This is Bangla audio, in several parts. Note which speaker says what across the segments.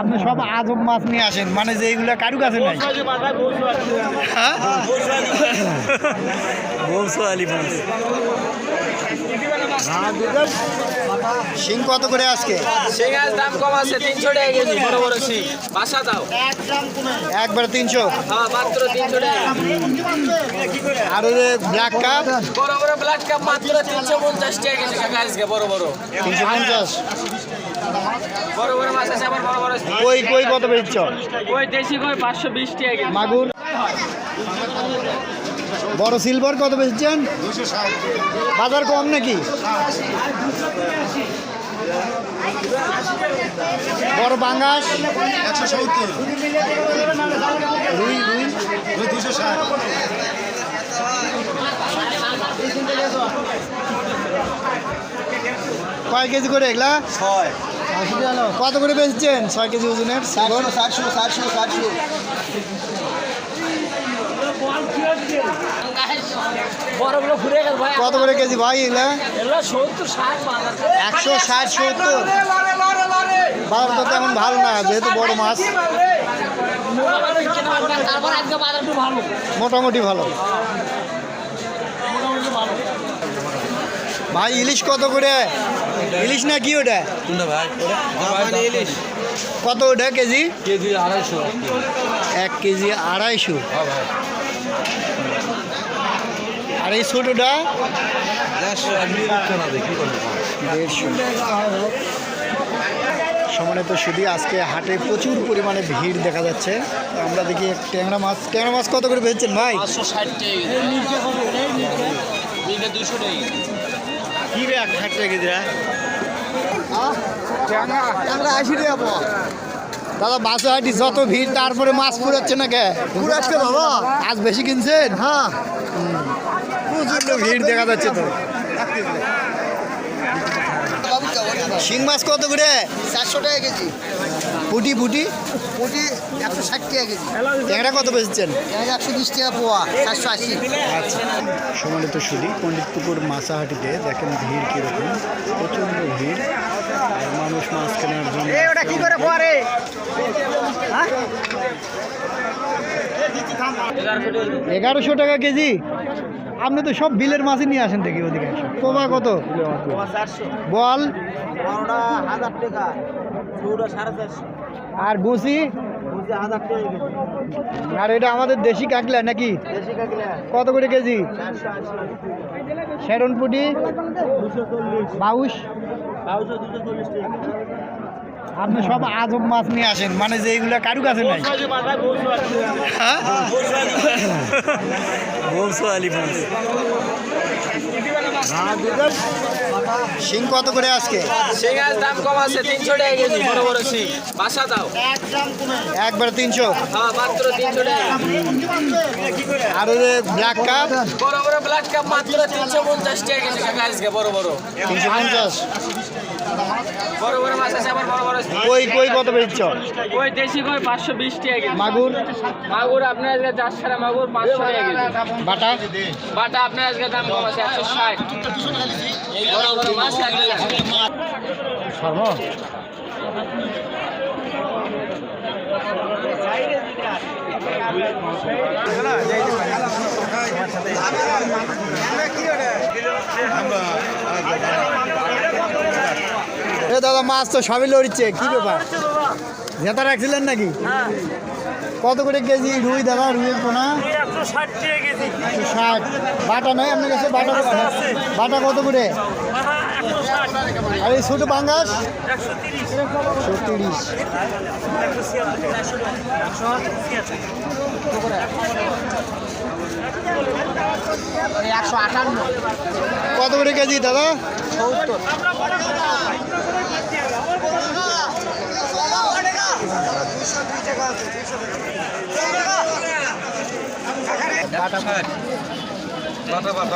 Speaker 1: আপনি সব আজব মাছ নিয়ে আসেন। মানে যে এইগুলো কারু কাছে নাই? হ্যাঁ? আলি মাছ। শিং কত করে আজকে?
Speaker 2: শিং আজ দাম কম আছে তিনশো টাকা কেজি বড় বড় শিং। বাসা দাও।
Speaker 1: একবারে তিনশো?
Speaker 2: হ্যাঁ মাত্র তিনশো টাকা।
Speaker 1: আর ওই যে ব্ল্যাক কাপ
Speaker 2: বড় বড় ব্লাড কাপ মাত্র তিনশো পঞ্চাশ টাকা কেজি কাকা আজকে বড় বড়।
Speaker 1: তিনশো পঞ্চাশ?
Speaker 2: বড় বড় মাছ আছে আবার বড় বড়
Speaker 1: কই কই কত বেচছ?
Speaker 2: ওই দেশি কই পাঁচশো বিশ টাকা
Speaker 1: মাগুর? বড় সিলভার কত বেচছেন? বাজার কম নাকি? বড় বাঙ্গাস
Speaker 3: একশো সত্তর
Speaker 1: রুই রুই
Speaker 3: দুশো ষাট
Speaker 1: কয় কেজি করে এগুলা?
Speaker 3: ছয়।
Speaker 1: কত করে বেচছেন? ছয় কেজি ওজনের
Speaker 3: চারশো চারশো চারশো
Speaker 2: বড়গুলো ঘুরে গেল ভাই।
Speaker 1: কত করে কেজি ভাই এগুলা?
Speaker 2: এগুলো সত্তর ষাট
Speaker 1: একশো ষাট সত্তর। বাজার তো তেমন ভালো না যেহেতু বড় মাছ। মোটামুটি ভালো। ভাই ইলিশ কত করে? ইলিশ না কি ওটা?
Speaker 3: ভাই? ইলিশ।
Speaker 1: কত ওটা কেজি?
Speaker 3: কেজি আড়াইশো।
Speaker 1: এক কেজি আড়াইশো।
Speaker 3: হ্যাঁ ভাই।
Speaker 1: আর এই ছোটোটা?
Speaker 3: দেড়শো
Speaker 1: দেড়শো। সমানিত শুধু আজকে হাটে প্রচুর পরিমাণে ভিড় দেখা যাচ্ছে। তো আমরা দেখি ট্যাংরা মাছ। ট্যাংরা মাছ কত করে বেচছেন ভাই? কি ষাট টাকা দাদা বাসে হাঁটি যত ভিড় তারপরে মাছ পুরাচ্ছে না কে পুরাচ্ছে বাবা। আজ বেশি কিনছেন? হ্যাঁ। প্রচণ্ড ভিড় দেখা যাচ্ছে তো। শিং মাছ কত করে?
Speaker 4: চারশো টাকা কেজি।
Speaker 1: পুটি পুটি?
Speaker 4: পুঁটি একশো ষাট টাকা কেজি।
Speaker 1: ট্যাংরা কত বেচছেন?
Speaker 4: একশো বিশ টাকা পোয়া চারশো আশি।
Speaker 1: আচ্ছা। সমানিত সুদী পণ্ডিতপুকুর মাছাহাটিতে দেখেন ভিড় কীরকম প্রচণ্ড ভিড়। আর মানুষ মাছ কেনার জন্য
Speaker 4: ওটা কি করে পরে
Speaker 1: এগারোশো টাকা কেজি? আপনি তো সব বিলের মাছই নিয়ে আসেন দেখি ওদিকে কোমা কত? বল। আর গুছি আর এটা আমাদের দেশি কাকলা নাকি? কত করে কেজি? শেরনপুটি বাউশ
Speaker 4: বারোশো দুশো চল্লিশ টাকা
Speaker 1: আপনি সব আজব মাছ নিয়ে আসেন। মানে যে এইগুলো কারু কাছে নাই? হ্যাঁ? মাছ। শিং কত করে আজকে?
Speaker 2: দাম কম আছে তিনশো টাকা কেজি বড় বড় শিং। বাসা দাও।
Speaker 1: একবার তিনশো?
Speaker 2: হ্যাঁ মাত্র তিনশো টাকা।
Speaker 1: আর ওই ব্ল্যাক কাপ
Speaker 2: বড় বড় ব্লাড কাপ মাত্র তিনশো পঞ্চাশ টাকা কেজি আজকে বড় বড়।
Speaker 1: তিনশো পঞ্চাশ?
Speaker 2: বড় বড় মাছ আছে আবার বড় বড়
Speaker 1: কই কই কত বেচছ?
Speaker 2: ওই দেশি কই পাঁচশো বিশ টাকা কেজি।
Speaker 1: মাগুর?
Speaker 2: মাগুর আপনার আজকে চার সারা মাগুর পাঁচশো টাকা কেজি।
Speaker 1: বাটা?
Speaker 2: বাটা আপনার আজকে দাম কম আছে একশো ষাট। এই বড় বড় মাছ লাগলে
Speaker 1: সর্ব এ দাদা মাছ তো সবই লড়ছে কি ব্যাপার? জেতা রাখছিলেন নাকি? কত করে কেজি রুই দাদা রুই পোনা? একশো ষাট বাটা নয় আপনার কাছে বাটা বাটা কত করে? আর এই ছোটো বাঙ্গাস একশো তিরিশ।
Speaker 4: একশো আটান্ন।
Speaker 1: কত করে কেজি দাদা?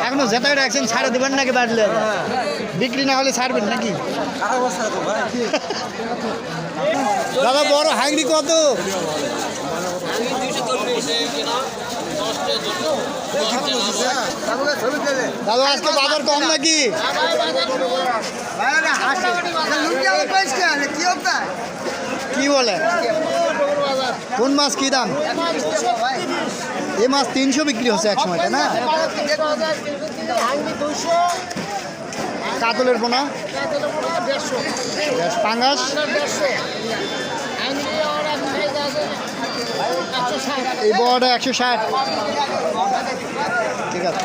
Speaker 1: এখনও জেতাই রাখছেন ছাড়ে দেবেন নাকি বাড়লে বিক্রি না হলে ছাড়বেন নাকি? দাদা বড় হাংরি কত? দাদা আজকে বাজার কম নাকি?
Speaker 4: কি
Speaker 1: কি বলে? কোন মাছ কি দাম? এই মাছ তিনশো বিক্রি হচ্ছে এক সময় তাই না? কাতলের পোনা? পাঙ্গাস? এই বড়টা একশো ষাট। ঠিক আছে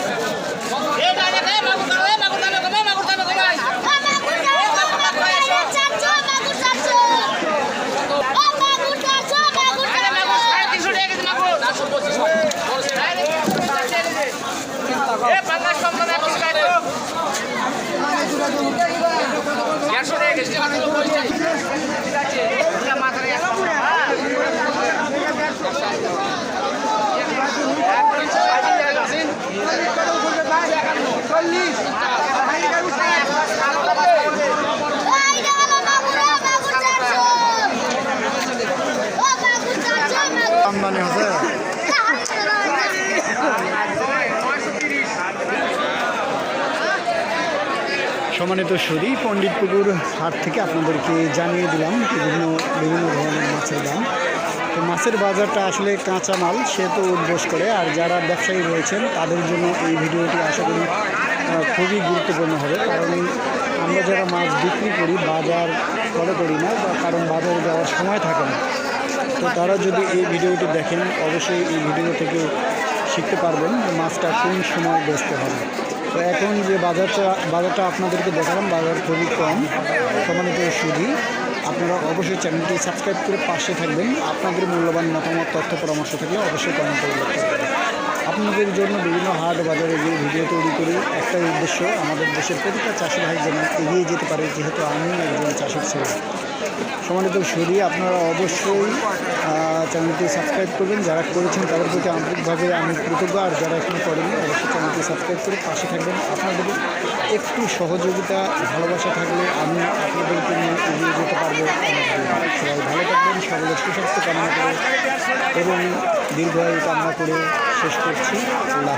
Speaker 1: আমদানি হচ্ছে সম্মানিত সুদী পণ্ডিতপুকুর হাট থেকে আপনাদেরকে জানিয়ে দিলাম বিভিন্ন বিভিন্ন ধরনের মাছের দাম। তো মাছের বাজারটা আসলে কাঁচা মাল, সে তো উদ্বোস করে। আর যারা ব্যবসায়ী রয়েছেন, তাদের জন্য এই ভিডিওটি আশা করি খুবই গুরুত্বপূর্ণ হবে। কারণ আমরা যারা মাছ বিক্রি করি, বাজার করে করি না কারণ বাজারে যাওয়ার সময় থাকে না, তো তারা যদি এই ভিডিওটি দেখেন, অবশ্যই এই ভিডিও থেকে শিখতে পারবেন মাছটা কোন সময় বেচতে হবে। তো এখন যে বাজারটা বাজারটা আপনাদেরকে দেখালাম, বাজার খুবই কম, সম্মানিত সুধি, আপনারা অবশ্যই চ্যানেলটি সাবস্ক্রাইব করে পাশে থাকবেন। আপনাদের মূল্যবান মতামত, তথ্য, পরামর্শ থাকলে অবশ্যই কমেন্ট করে পারবেন আপনাদের জন্য বিভিন্ন হাট, বাজারে যে ভিডিও তৈরি করি, একটাই উদ্দেশ্য, আমাদের দেশের প্রতিটা চাষি ভাই যেন এগিয়ে যেতে পারে, যেহেতু আমি একজন চাষির ছেলে। সম্মানিত সুদী আপনারা অবশ্যই চ্যানেলটি সাবস্ক্রাইব করবেন। যারা করেছেন তাদের প্রতি আন্তরিকভাবে আমি কৃতজ্ঞ। আর যারা এখনও করেনি অবশ্যই চ্যানেলটি সাবস্ক্রাইব করে পাশে থাকবেন। আপনাদের একটু সহযোগিতা, ভালোবাসা থাকলে আমি আপনাদেরকে নিয়ে এগিয়ে যেতে পারব। সবাই ভালো থাকবেন, সকলের সুস্বাস্থ্য কামনা করে এবং দীর্ঘায়ু কামনা করে শেষ করছি। আল্লাহ